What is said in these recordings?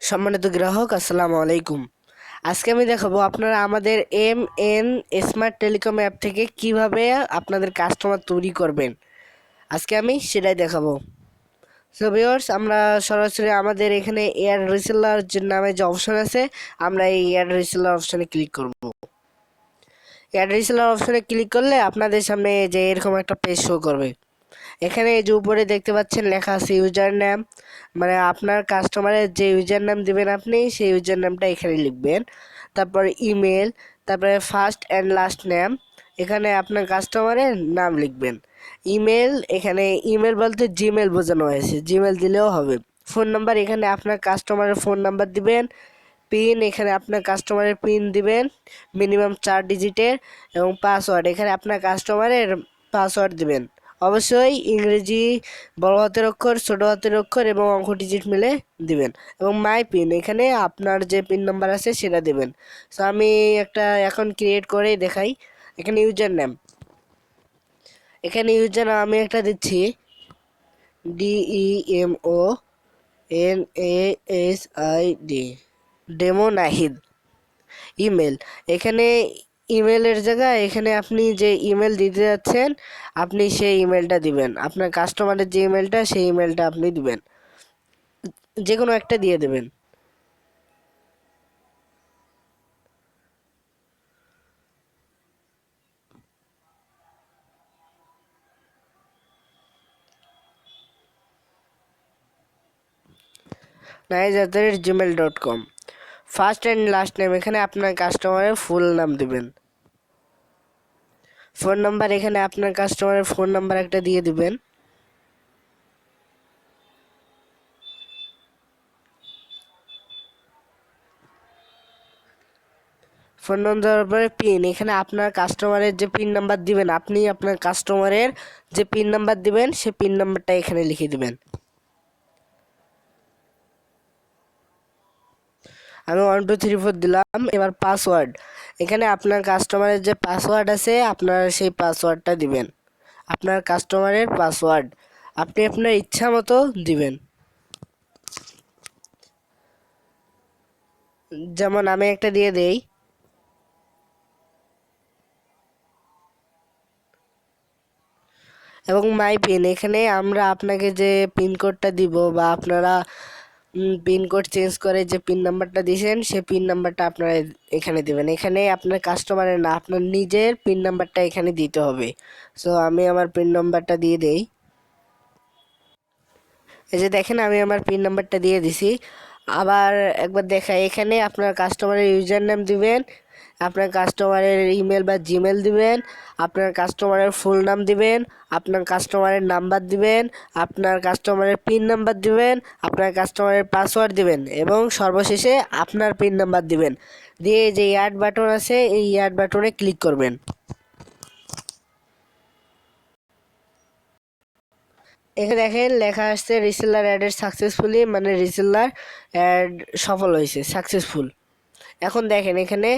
সম্মানিত গ্রাহক, আসসালামু আলাইকুম। আজকে আমি দেখাবো আপনারা আমাদের M N smart telecom app থেকে কীভাবে আপনাদের কাস্টমার তৈরি করবেন। আজকে আমি সেটাই দেখাবো। সো ভিউয়ার্স আমরা সরাসরি আমাদের এখানে এয়ার রিসেলার যে নামে যে অপশন আছে, আমরা এই এয়ার রিসেলার অপশনে ক্লিক করব। এয়ার রিসেলার অপশনে ক্লিক করলে আপনাদের সামনে যে এরকম একটা পেজ শো করবে। এখানে এই যে উপরে দেখতে পাচ্ছেন লেখা আছে ইউজার নাম মানে আপনার কাস্টমারের যে ইউজার নাম দেবেন আপনি, সেই ইউজার নামটা এখানে লিখবেন। তারপর ইমেল, তারপরে ফার্স্ট অ্যান্ড লাস্ট নেম, এখানে আপনার কাস্টমারের নাম লিখবেন। ইমেল, এখানে ইমেল বলতে জিমেল বোঝানো হয়েছে। জিমেল দিলেও হবে। ফোন নাম্বার, এখানে আপনার কাস্টমারের ফোন নাম্বার দিবেন। পিন, এখানে আপনার কাস্টমারের পিন দিবেন। মিনিমাম চার ডিজিটের এবং পাসওয়ার্ড, এখানে আপনার কাস্টমারের পাসওয়ার্ড দিবেন। অবশ্যই ইংরেজি বড় হাতের অক্ষর, ছোট হাতের অক্ষর এবং অঙ্ক ডিজিট মিলে দিবেন এবং মাই পিন, এখানে আপনার যে পিন নাম্বার আছে সেটা দিবেন। সো আমি একটা এখন ক্রিয়েট করে দেখাই। এখানে ইউজার নেম এখানে ইউজার আমি একটা দিচ্ছি। D E M O N A S I D demo Nahid email এখানে ইমেলের জায়গায় এখানে আপনি যে ইমেল দিতে যাচ্ছেন, আপনি সেই ইমেলটা দিবেন। আপনার কাস্টমারের যে ইমেলটা, সেই ইমেলটা আপনি দিবেন। যে কোনো একটা দিয়ে দেবেন। Nice at the rate Gmail dot com first and last name এখানে আপনার কাস্টমারের ফুল নাম দিবেন। ফোন নাম্বার এখানে আপনার কাস্টমারের ফোন নাম্বার একটা দিয়ে দিবেন। ফোন নাম্বার পরে পিন এখানে আপনার কাস্টমারের যে পিন নাম্বার দিবেন, আপনি আপনার কাস্টমারের যে পিন নাম্বার দিবেন, সে পিন নাম্বারটা এখানে লিখে দিবেন। আমি ওয়ান টু থ্রি ফোর দিলাম, এবার পাসওয়ার্ড এখানে আপনার কাস্টমারের যে পাসওয়ার্ড আছে, আপনার সেই পাসওয়ার্ডটা দিবেন। আপনার কাস্টমারের পাসওয়ার্ড আপনি আপনার ইচ্ছা মতো দিবেন। যেমন আমি একটা দিয়ে দেই। এবং মাই পিন এখানে আমরা আপনাকে যে পিনকোডটা দিব বা আপনারা পিনকোড চেঞ্জ করে যে পিন নাম্বারটা দিয়েছেন সেই পিন নাম্বারটা আপনারা এখানে দেবেন। এখানে আপনার কাস্টমারের না, আপনার নিজের পিন নাম্বারটা এখানে দিতে হবে। সো আমি আমার পিন নাম্বারটা দিয়ে দেই। এই যে দেখেন, আমি আমার পিন নাম্বারটা দিয়ে দিছি। আবার একবার দেখা এখানে আপনার কাস্টমারের ইউজার নাম দিবেন আপনার কাস্টমারের ইমেল বা জিমেল দিবেন, আপনার কাস্টমারের ফুল নাম দিবেন, আপনার কাস্টমারের নাম্বার দিবেন, আপনার কাস্টমারের পিন নাম্বার দিবেন, আপনার কাস্টমারের পাসওয়ার্ড দিবেন এবং সর্বশেষে আপনার পিন নাম্বার দিবেন। দিয়ে যে অ্যাড বাটন আছে, এই অ্যাড বাটনে ক্লিক করবেন। এখানে দেখেন লেখা আসছে রিসেলার অ্যাডেড সাকসেসফুলি মানে রিসেলার অ্যাড সফল হয়েছে সাকসেসফুল এখন দেখেন, এখানে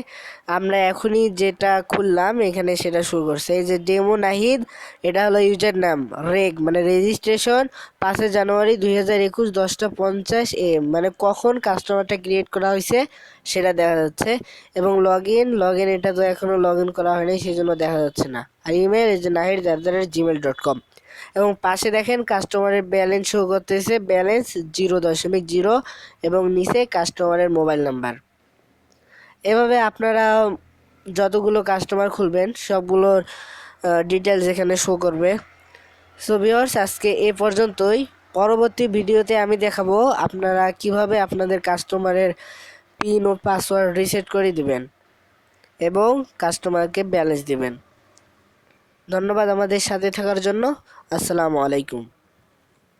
আমরা এখনই যেটা খুললাম, এখানে সেটা শুরু করছে। এই যে ডেমো নাহিদ, এটা হলো ইউজার নাম রেগ মানে রেজিস্ট্রেশন পাঁচই জানুয়ারি দুই হাজার একুশ দশটা পঞ্চাশ এম মানে কখন কাস্টমারটা ক্রিয়েট করা হয়েছে সেটা দেখা যাচ্ছে। এবং লগ ইন লগ ইন এটা তো এখনও লগ ইন করা হয়নি সেই জন্য দেখা যাচ্ছে না। আর ইমেল এই যে Nahid that Gmail dot com এবং পাশে দেখেন কাস্টমারের ব্যালেন্স শো করতেছে ব্যালেন্স জিরো দশমিক জিরো এবং নিচে কাস্টমারের মোবাইল নাম্বার এভাবে আপনারা যতগুলো কাস্টমার খুলবেন, সবগুলোর ডিটেলস এখানে শো করবে। সো ভিওর্স আজকে এ পর্যন্তই। পরবর্তী ভিডিওতে আমি দেখাবো আপনারা কীভাবে আপনাদের কাস্টমারের পিন ও পাসওয়ার্ড রিসেট করে দিবেন এবং কাস্টমারকে ব্যালেন্স দিবেন। ধন্যবাদ আমাদের সাথে থাকার জন্য। আসসালামু আলাইকুম।